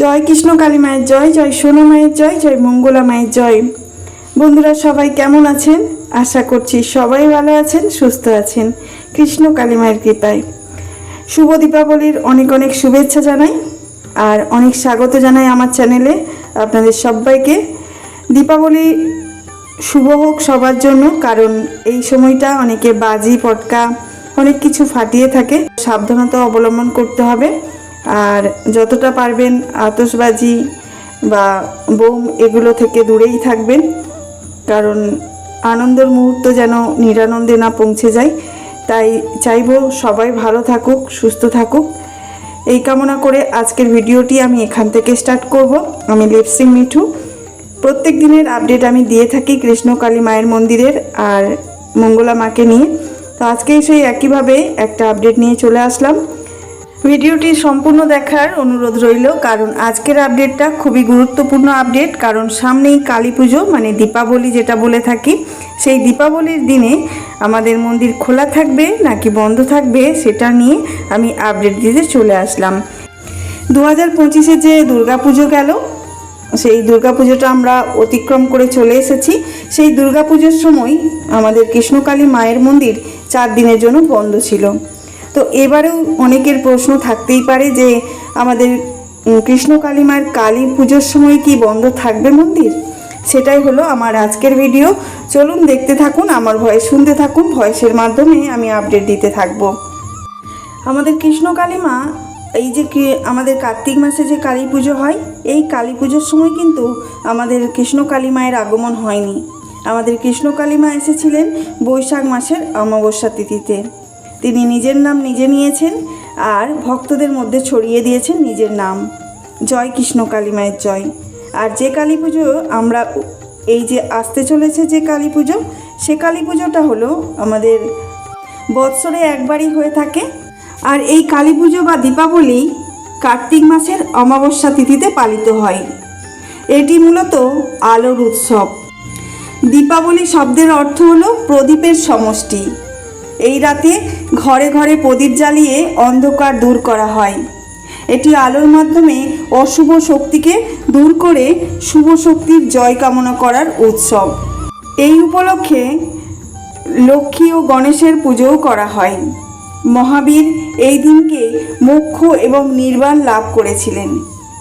জয় কৃষ্ণ কালী মায়ের জয় জয় সোনা মায়ের জয় জয় মঙ্গলা মায়ের জয়। বন্ধুরা, সবাই কেমন আছেন? আশা করছি সবাই ভালো আছেন, সুস্থ আছেন। কৃষ্ণ কালী মায়ের কৃপায়। শুভ দীপাবলির অনেক অনেক শুভেচ্ছা জানাই আর অনেক স্বাগত জানাই আমার চ্যানেলে আপনাদের সবাইকে। দীপাবলি শুভ হোক সবার জন্য, কারণ এই সময়টা অনেকে বাজি পটকা অনেক কিছু ফাটিয়ে থাকে। সাবধানতা অবলম্বন করতে হবে। আর যতটা পারবেন আতশবাজি বা বোম এগুলো থেকে দূরেই থাকবেন, কারণ আনন্দের মুহূর্ত যেন নিরানন্দে না পৌঁছে যায়। তাই চাইব সবাই ভালো থাকুক, সুস্থ থাকুক। এই কামনা করে আজকের ভিডিওটি আমি এখান থেকে স্টার্ট করব। আমি লিপসিং মিঠু। প্রত্যেক দিনের আপডেট আমি দিয়ে থাকি কৃষ্ণকালী মায়ের মন্দিরের আর মঙ্গলা মাকে নিয়ে। তো আজকে সেই একইভাবে একটা আপডেট নিয়ে চলে আসলাম। ভিডিওটি সম্পূর্ণ দেখার অনুরোধ রইল, কারণ আজকের আপডেটটা খুবই গুরুত্বপূর্ণ আপডেট, কারণ সামনেই কালী পুজো মানে দীপাবলি যেটা বলে থাকি। সেই দীপাবলির দিনে আমাদের মন্দির খোলা থাকবে নাকি বন্ধ থাকবে সেটা নিয়ে আমি আপডেট দিতে চলে আসলাম। দু হাজার পঁচিশে যে দুর্গাপুজো গেল, সেই দুর্গাপুজোটা আমরা অতিক্রম করে চলে এসেছি। সেই দুর্গাপুজোর সময় আমাদের কৃষ্ণকালী মায়ের মন্দির চার দিনের জন্য বন্ধ ছিল। তো এবারেও অনেকের প্রশ্ন থাকতেই পারে যে আমাদের উম, কৃষ্ণকালী মায়ের কালী পুজোর সময় কি বন্ধ থাকবে মন্দির? সেটাই হলো আমার আজকের ভিডিও চলুন দেখতে থাকুন আমার ভয়েস শুনতে থাকুন ভয়েসের মাধ্যমে আমি আপডেট দিতে থাকব। আমাদের কৃষ্ণকালী মা এই যে আমাদের কার্তিক মাসে যে কালী পুজো হয় এই কালী পুজোর সময় কিন্তু আমাদের কৃষ্ণকালী মায়ের আগমন হয়নি। আমাদের কৃষ্ণকালী মা এসেছিলেন বৈশাখ মাসের অমাবস্যা তিথিতে। তিনি নিজের নাম নিজে নিয়েছেন আর ভক্তদের মধ্যে ছড়িয়ে দিয়েছেন নিজের নাম। জয় কৃষ্ণকালী মায়ের জয়। আর যে কালী পুজো আমরা এই যে আসতে চলেছে যে কালী পুজো, সে কালী পুজোটা হলো আমাদের বৎসরে একবারই হয়ে থাকে। আর এই কালী পুজো বা দীপাবলি কার্তিক মাসের অমাবস্যা তিথিতে পালিত হয়। এটি মূলত আলোর উৎসব। দীপাবলি শব্দের অর্থ হলো প্রদীপের সমষ্টি। এই রাতে ঘরে ঘরে প্রদীপ জ্বালিয়ে অন্ধকার দূর করা হয়। এটি আলোর মাধ্যমে অশুভ শক্তিকে দূর করে শুভ শক্তির জয় কামনা করার উৎসব। এই উপলক্ষে লক্ষ্মী ও গণেশের পুজোও করা হয়। মহাবীর এই দিনকে মোক্ষ এবং নির্বাণ লাভ করেছিলেন।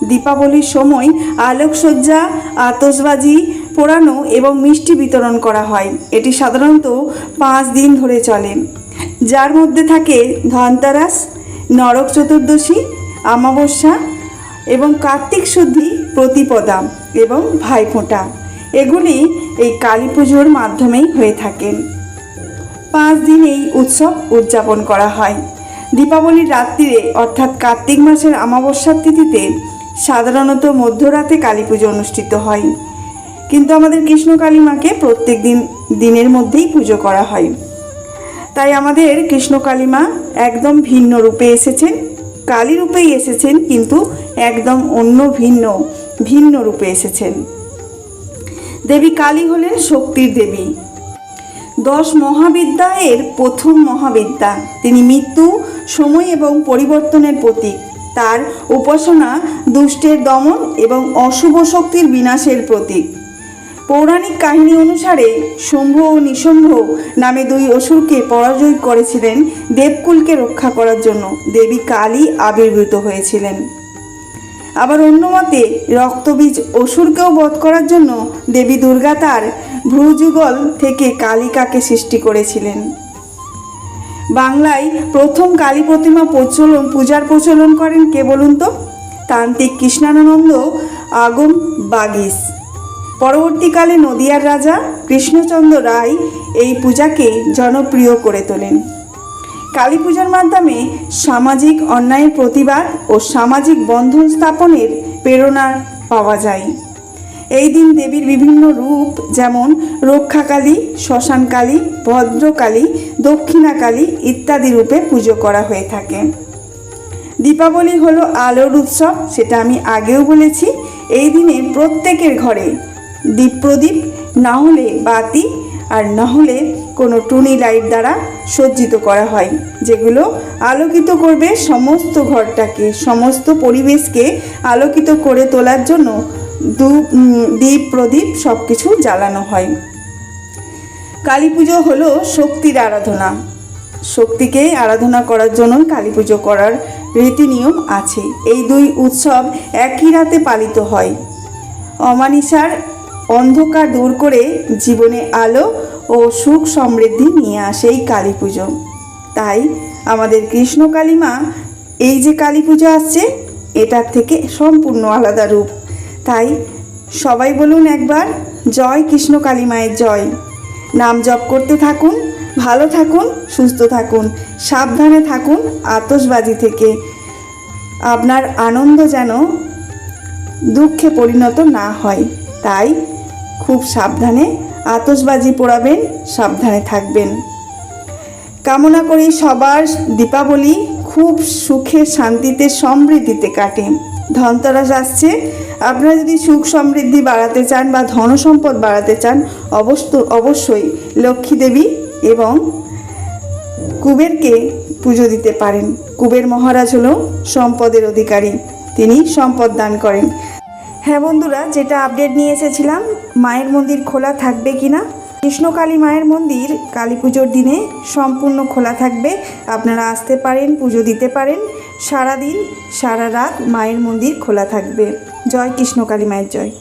দীপাবলির সময় আলোকসজ্জা আতসবাজি পোড়ানো এবং মিষ্টি বিতরণ করা হয়। এটি সাধারণত পাঁচ দিন ধরে চলে। যার মধ্যে থাকে ধনতারাস, নরক চতুর্দশী, অমাবস্যা এবং কার্তিক শুদ্ধি প্রতিপদা এবং ভাইফোঁটা। এগুলি এই কালী পুজোর মাধ্যমেই হয়ে থাকে। পাঁচ দিন এই উৎসব উদযাপন করা হয়। দীপাবলির রাত্রিরে অর্থাৎ কার্তিক মাসের অমাবস্যার তিথিতে সাধারণত মধ্যরাতে কালী পুজো অনুষ্ঠিত হয়। কিন্তু আমাদের কৃষ্ণ কালী মাকে প্রত্যেক দিন, দিনের মধ্যেই পুজো করা হয়। তাই আমাদের কৃষ্ণ কালী মা একদম ভিন্ন রূপে এসেছেন, কালী রূপেই এসেছেন কিন্তু একদম অন্য ভিন্ন ভিন্ন রূপে এসেছেন। দেবী কালী হলেন শক্তির দেবী। দশ মহাবিদ্যায়ের প্রথম মহাবিদ্যা। তিনি মৃত্যু, সময় এবং পরিবর্তনের প্রতীক। তার উপাসনা দুষ্টের দমন এবং অশুভ শক্তির বিনাশের প্রতীক। পৌরাণিক কাহিনী অনুসারে শম্ভ ও নিশম্ভ নামে দুই অসুরকে পরাজয় করেছিলেন দেবকুলকে রক্ষা করার জন্য। দেবী কালী আবির্ভূত হয়েছিলেন। আবার অন্য মতে, রক্তবীজ অসুরকেও বধ করার জন্য দেবী দুর্গা তার ভ্রুযুগল থেকে কালিকাকে সৃষ্টি করেছিলেন। বাংলায় প্রথম কালী প্রতিমা প্রচলন, পূজার প্রচলন করেন কে বলুন তো? তান্ত্রিক কৃষ্ণানন্দ, আগম বাগিস। পরবর্তীকালে নদিয়ার রাজা কৃষ্ণচন্দ্র রায় এই পূজাকে জনপ্রিয় করে তোলেন। কালী পূজার মাধ্যমে সামাজিক অন্যায়ের প্রতিবাদ ও সামাজিক বন্ধন স্থাপনের প্রেরণা পাওয়া যায়। এই দিন দেবীর বিভিন্ন রূপ যেমন রক্ষাকালী, শ্মশানকালী, ভদ্রকালী, দক্ষিণাকালী ইত্যাদি রূপে পুজো করা হয়ে থাকে। দীপাবলি হলো আলোর উৎসব, সেটা আমি আগেও বলেছি। এই দিনে প্রত্যেকের ঘরে দীপ প্রদীপ না হলে বাতি আর না হলে কোনো টুনি লাইট দ্বারা সজ্জিত করা হয়, যেগুলো আলোকিত করবে সমস্ত ঘরটাকে, সমস্ত পরিবেশকে আলোকিত করে তোলার জন্য দু দীপ প্রদীপ সব কিছু জ্বালানো হয়। কালী পুজো হলো শক্তির আরাধনা। শক্তিকে আরাধনা করার জন্য কালী পুজো করার রীতি নিয়ম আছে। এই দুই উৎসব একই রাতে পালিত হয়। অমানিসার অন্ধকার দূর করে জীবনে আলো ও সুখ সমৃদ্ধি নিয়ে আসে এই কালী পুজো। তাই আমাদের কৃষ্ণ কালী মা এই যে কালী পুজো আসছে, এটার থেকে সম্পূর্ণ আলাদা রূপ। তাই সবাই বলুন একবার, জয় কৃষ্ণ কালী মায়ের জয়। নাম জপ করতে থাকুন, ভালো থাকুন, সুস্থ থাকুন, সাবধানে থাকুন আতশবাজি থেকে। আপনার আনন্দ যেন দুঃখে পরিণত না হয়। তাই খুব সাবধানে আতসবাজি পোড়াবেন, সাবধানে থাকবেন। কামনা করি সবার দীপাবলি খুব সুখে, শান্তিতে, সমৃদ্ধিতে কাটে। ধনতরাস আসছে। আপনারা যদি সুখ সমৃদ্ধি বাড়াতে চান বা ধন সম্পদ বাড়াতে চান, অবশ্য, অবশ্যই লক্ষ্মী দেবী এবং কুবেরকে পুজো দিতে পারেন। কুবের মহারাজ হল সম্পদের অধিকারী। তিনি সম্পদ দান করেন। হ্যাঁ বন্ধুরা, যেটা আপডেট নিয়ে এসেছিলাম, মায়ের মন্দির খোলা থাকবে কিনা? কৃষ্ণকালী মায়ের মন্দির কালী পুজোর দিনে সম্পূর্ণ খোলা থাকবে। আপনারা আসতে পারেন, পুজো দিতে পারেন। সারা দিন সারা রাত মায়ের মন্দির খোলা থাকবে। জয় কৃষ্ণকালী মায়ের জয়।